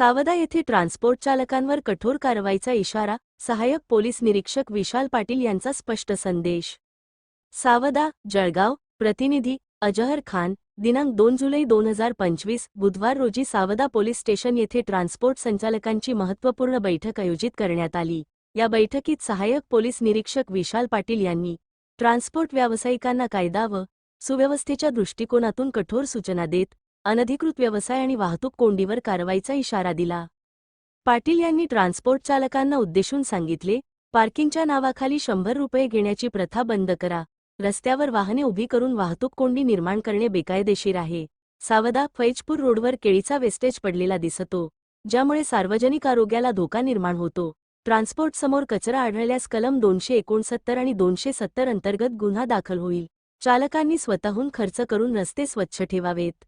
सावदा येथे ट्रान्सपोर्ट चालकांवर कठोर कारवाईचा इशारा सहाय्यक पोलीस निरीक्षक विशाल पाटील यांचा स्पष्ट संदेश. सावदा जळगाव प्रतिनिधी अजहर खान दिनांक दोन जुलै दोन हजार पंचवीस बुधवार रोजी सावदा पोलीस स्टेशन येथे ट्रान्सपोर्ट संचालकांची महत्त्वपूर्ण बैठक आयोजित करण्यात आली. या बैठकीत सहाय्यक पोलीस निरीक्षक विशाल पाटील यांनी ट्रान्सपोर्ट व्यावसायिकांना कायदा व सुव्यवस्थेच्या दृष्टिकोनातून कठोर सूचना देत अनधिकृत व्यवसाय आणि वाहतूक कोंडीवर कारवाईचा इशारा दिला. पाटील यांनी ट्रान्सपोर्ट चालकांना उद्देशून सांगितले पार्किंगच्या नावाखाली शंभर रुपये घेण्याची प्रथा बंद करा. रस्त्यावर वाहने उभी करून वाहतूक कोंडी निर्माण करणे बेकायदेशीर आहे. सावदा फैजपूर रोडवर केळीचा वेस्टेज पडलेला दिसतो ज्यामुळे सार्वजनिक आरोग्याला धोका निर्माण होतो. ट्रान्सपोर्ट समोर कचरा आढळल्यास कलम दोनशे एकोणसत्तर आणि दोनशे सत्तर अंतर्गत गुन्हा दाखल होईल. चालकांनी स्वतःहून खर्च करून रस्ते स्वच्छ ठेवावेत.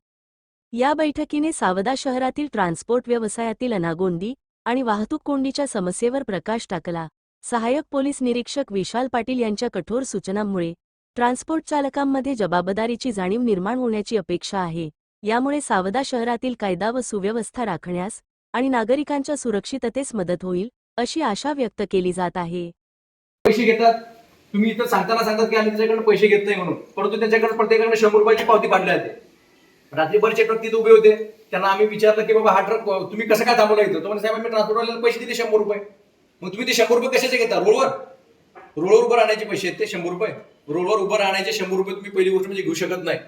या बैठकीने सावदा शहरातील ट्रान्सपोर्ट व्यवसायातील अनागोंदी आणि वाहतूक कोंडीच्या समस्येवर प्रकाश टाकला. सहाय्यक पोलीस निरीक्षक विशाल पाटील यांच्या कठोर सूचनांमुळे ट्रान्सपोर्ट चालकांमध्ये जबाबदारीची जाणीव निर्माण होण्याची अपेक्षा आहे. यामुळे सावदा शहरातील कायदा व सुव्यवस्था राखण्यास आणि नागरिकांच्या सुरक्षिततेस मदत होईल अशी आशा व्यक्त केली जात आहे. पैसे घेतात. तुम्ही इथं सांगताना सांगतात की आम्ही त्याच्याकडे पैसे घेत नाही म्हणून. परंतु त्याच्याकडे प्रत्येकाकडे शंभर रुपयाची पावती पाडली जाते रात्री ट्रक तिथे उभे होते. त्यांना आम्ही विचारलं की बाबा हा ट्रक तुम्ही कसं काय थांबवला इथं? म्हणजे साहेब आम्ही ट्रान्सपोर्टवाल्याला पैसे दिले शंभर रुपये. मग तुम्ही ते शंभर रुपये कशाचे घेता? रोडवर रोडवर उभं राहण्याचे पैसे आहेत ते शंभर रुपये. रोडवर उभं राहण्याचे शंभर रुपये तुम्ही पहिली गोष्ट म्हणजे घेऊ शकत नाही.